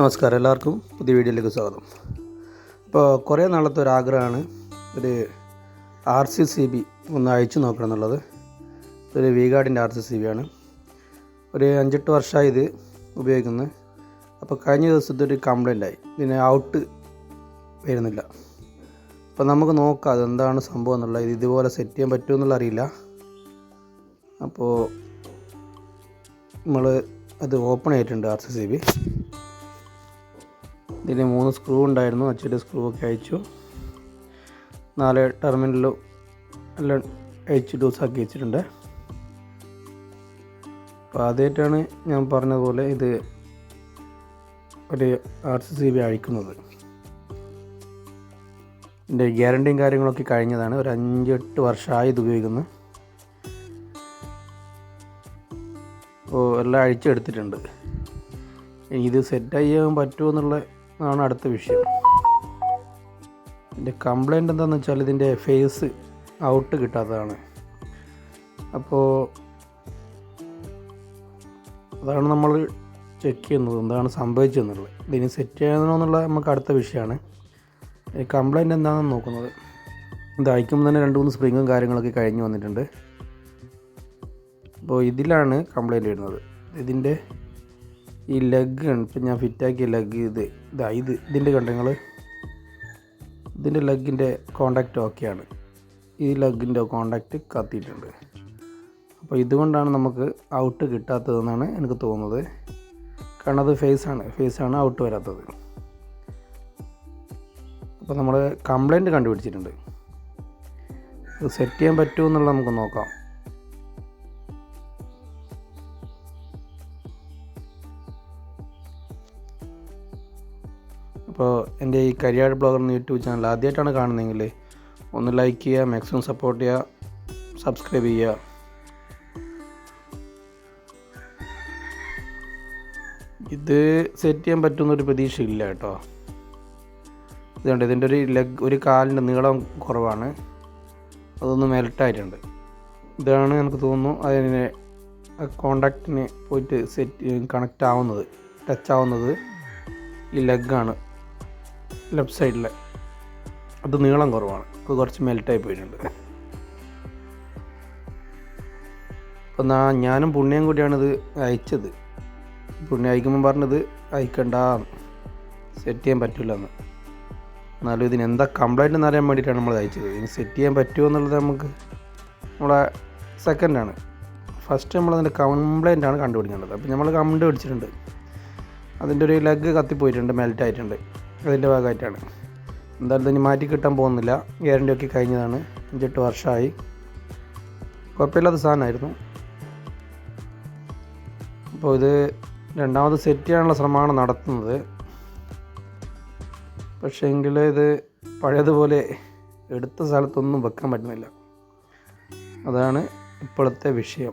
നമസ്കാരം എല്ലാവർക്കും പുതിയ വീഡിയോയിലേക്ക് സ്വാഗതം. ഇപ്പോൾ കുറേ നാളത്തെ ഒരു ആഗ്രഹമാണ് ഒരു ആർ സി സി ബി ഒന്ന് അയച്ചു നോക്കണം എന്നുള്ളത്. ഒരു വീഗാർഡിന്റെ ആർ സി സി ബി ആണ്. ഒരു അഞ്ചെട്ട് വർഷമായി ഇത് ഉപയോഗിക്കുന്നത് അപ്പോൾ കഴിഞ്ഞ ദിവസത്തെ ഒരു കംപ്ലൈന്റ് ആയി. ഇതിന് ഔട്ട് വരുന്നില്ല. അപ്പോൾ നമുക്ക് നോക്കാം അതെന്താണ് സംഭവം എന്നുള്ളത്. ഇത് ഇതുപോലെ സെറ്റ് ചെയ്യാൻ പറ്റുമോ എന്നുള്ള അറിയില്ല. അപ്പോൾ നമ്മൾ അത് ഓപ്പൺ ആയിട്ടുണ്ട് ആർ സി സി ബി. ഇതിന് മൂന്ന് സ്ക്രൂ ഉണ്ടായിരുന്നു. അച്ചിട്ട് സ്ക്രൂ ഒക്കെ അയച്ചു. നാല് ടെർമിനലും എല്ലാം അയച്ച് ലൂസാക്കി വെച്ചിട്ടുണ്ട്. അപ്പോൾ ആദ്യമായിട്ടാണ് ഞാൻ പറഞ്ഞതുപോലെ ഇത് ഒരു ആർ സി സി ബി അഴിക്കുന്നത്. ഇതിന്റെ ഗ്യാരണ്ടിയും കാര്യങ്ങളൊക്കെ കഴിഞ്ഞതാണ്. ഒരു അഞ്ച് അഞ്ചെട്ട് വർഷമായി ഇത് ഉപയോഗിക്കുന്നത് അപ്പോൾ എല്ലാം അഴിച്ചെടുത്തിട്ടുണ്ട്. ഇത് സെറ്റ് ചെയ്യാൻ പറ്റുമോ എന്നുള്ള ആണ് അടുത്ത വിഷയം. ഇതിന്റെ കംപ്ലൈന്റ് എന്താണെന്ന് വെച്ചാൽ ഇതിന്റെ ഫേസ് ഔട്ട് കിട്ടാത്തതാണ്. അപ്പോൾ അതാണ് നമ്മൾ ചെക്ക് ചെയ്യുന്നത്. എന്താണ് സംഭവിച്ചതെന്നുള്ളത്. ഇതിന് സെറ്റ് ചെയ്യണോ എന്നുള്ള നമുക്ക് അടുത്ത വിഷയമാണ്. കംപ്ലൈന്റ് എന്താണെന്ന് നോക്കുന്നത്. ഇത് അയക്കുമ്പോൾ തന്നെ രണ്ട് മൂന്ന് സ്പ്രിങ്ങും കാര്യങ്ങളൊക്കെ കഴിഞ്ഞ് വന്നിട്ടുണ്ട്. അപ്പോൾ ഇതിലാണ് കംപ്ലൈന്റ് വരുന്നത്. ഇതിന്റെ ഈ ലെഗ് ഇപ്പം ഞാൻ ഫിറ്റാക്കിയ ലെഗ് ഇത്. ഇതാ ഇത് ഇതിന്റെ കണ്ടങ്ങൾ ഇതിന്റെ ലെഗിന്റെ കോണ്ടാക്റ്റ് ഓക്കെയാണ് ഈ ലെഗിന്റെ കോണ്ടാക്റ്റ് കത്തിയിട്ടുണ്ട്. അപ്പോൾ ഇതുകൊണ്ടാണ് നമുക്ക് ഔട്ട് കിട്ടാത്തതെന്നാണ് എനിക്ക് തോന്നുന്നത്. കാരണം അത് ഫേസാണ് ഫേസാണ് ഔട്ട് വരാത്തത്. അപ്പോൾ നമ്മൾ കംപ്ലൈന്റ് കണ്ടുപിടിച്ചിട്ടുണ്ട്. ഇത് സെറ്റ് ചെയ്യാൻ പറ്റുമോ എന്നുള്ളത് നമുക്ക് നോക്കാം. അപ്പോൾ എന്റെ ഈ കരിയർ ബ്ലോഗർ എന്ന യൂട്യൂബ് ചാനൽ ആദ്യമായിട്ടാണ് കാണുന്നതെങ്കിൽ ഒന്ന് ലൈക്ക് ചെയ്യുക മാക്സിമം സപ്പോർട്ട് ചെയ്യുക സബ്സ്ക്രൈബ് ചെയ്യുക. ഇത് സെറ്റ് ചെയ്യാൻ പറ്റുന്നൊരു പ്രതീക്ഷയില്ല കേട്ടോ. ഇതുണ്ട് ഇതിന്റെ ഒരു ലെഗ് ഒരു കാലിന്റെ നീളം കുറവാണ്. അതൊന്ന് മെൽട്ടായിട്ടുണ്ട് ഇതാണ് എനിക്ക് തോന്നുന്നു അതിന് കോണ്ടാക്റ്റിന് പോയിട്ട് സെറ്റ് കണക്റ്റ് ആവുന്നത് ടച്ച് ആവുന്നത് ഈ ലെഗാണ് ലെഫ്റ്റ് സൈഡിൽ അത് നീളം കുറവാണ്. അത് കുറച്ച് മെൽറ്റായി പോയിട്ടുണ്ട്. അപ്പോൾ എന്നാൽ ഞാനും പുണ്യം കൂടിയാണിത് അയച്ചത്. പുണ്യം അയക്കുമ്പോൾ പറഞ്ഞത് അയക്കണ്ട. സെറ്റ് ചെയ്യാൻ പറ്റില്ല എന്ന് എന്നാലും ഇതിന് എന്താ കംപ്ലൈന്റ് എന്ന് അറിയാൻ വേണ്ടിയിട്ടാണ് നമ്മൾ അയച്ചത്. ഇനി സെറ്റ് ചെയ്യാൻ പറ്റുമോ എന്നുള്ളത് നമുക്ക് നമ്മളെ സെക്കൻഡാണ് ഫസ്റ്റ് നമ്മളതിന്റെ കംപ്ലൈന്റ് ആണ് കണ്ടുപിടിക്കേണ്ടത്. അപ്പോൾ നമ്മൾ കണ്ടുപിടിച്ചിട്ടുണ്ട് അതിന്റെ ഒരു ലെഗ് കത്തിപ്പോയിട്ടുണ്ട് മെൽറ്റ് ആയിട്ടുണ്ട്. അതിന്റെ ഭാഗമായിട്ടാണ്. എന്തായാലും ഇതിന് മാറ്റി കിട്ടാൻ പോകുന്നില്ല. ഗ്യാരണ്ടി ഒക്കെ കഴിഞ്ഞതാണ്. അഞ്ചെട്ട് വർഷമായി. കുഴപ്പമില്ലാത്ത സാധനമായിരുന്നു. അപ്പോൾ ഇത് രണ്ടാമത് സെറ്റ് ചെയ്യാനുള്ള ശ്രമമാണ് നടത്തുന്നത്. പക്ഷേ എങ്കിൽ ഇത് പഴയതുപോലെ എടുത്ത സ്ഥലത്തൊന്നും വെക്കാൻ പറ്റുന്നില്ല. അതാണ് ഇപ്പോഴത്തെ വിഷയം.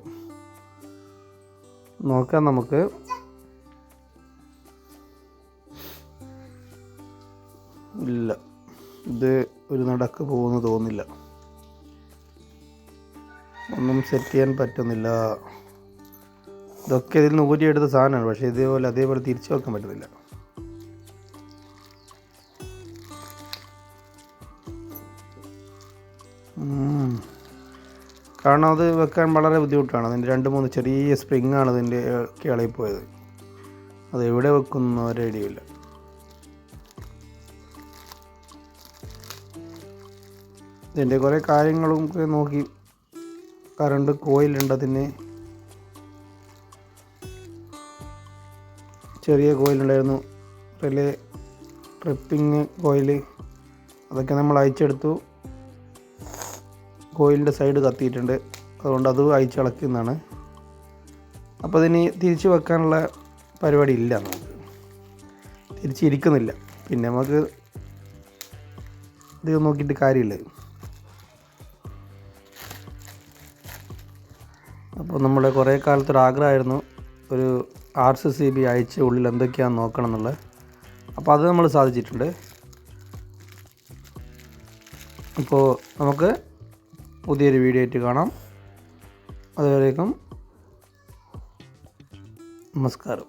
നോക്കാം നമുക്ക്. ഇത് ഒരു നടക്ക് പോകുമെന്ന് തോന്നില്ല. ഒന്നും സെറ്റ് ചെയ്യാൻ പറ്റുന്നില്ല. ഇതൊക്കെ ഇതിൽ നിന്ന് ഊരിയെടുത്ത സാധനമാണ്. പക്ഷേ ഇതേപോലെ അതേപോലെ തിരിച്ചു വെക്കാൻ പറ്റുന്നില്ല. കാരണം അത് വെക്കാൻ വളരെ ബുദ്ധിമുട്ടാണ്. അതിന്റെ രണ്ട് മൂന്ന് ചെറിയ സ്പ്രിങ്ങാണ് കേളയിൽ ഇളകിപ്പോയത് അത് എവിടെ വെക്കുന്നു ഐഡിയ ഇല്ല. ഇതിന്റെ കുറേ കാര്യങ്ങളും നോക്കി. കറണ്ട് കോയിലുണ്ട് അതിന്. ചെറിയ കോയിലുണ്ടായിരുന്നു റിലേ ട്രിപ്പിങ് കോയിൽ അതൊക്കെ നമ്മൾ അയച്ചെടുത്തു കോയിലിന്റെ സൈഡ് കത്തിയിട്ടുണ്ട്. അതുകൊണ്ട് അത് അയച്ചിളക്കുന്നതാണ് അപ്പോൾ അതിന് തിരിച്ച് വെക്കാനുള്ള പരിപാടി ഇല്ല നമുക്ക്. തിരിച്ചിരിക്കുന്നില്ല പിന്നെ നമുക്ക് ഇത് നോക്കിയിട്ട് കാര്യമില്ല. അപ്പോൾ നമ്മുടെ കുറേ കാലത്തൊരു ആഗ്രഹമായിരുന്നു ഒരു ആർ സി സി ബി അയച്ച് ഉള്ളിൽ എന്തൊക്കെയാണ് നോക്കണം എന്നുള്ളത്. അപ്പോൾ അത് നമ്മൾ സാധിച്ചിട്ടുണ്ട്. അപ്പോൾ നമുക്ക് പുതിയൊരു വീഡിയോ ആയിട്ട് കാണാം. അതുവരേക്കും നമസ്കാരം.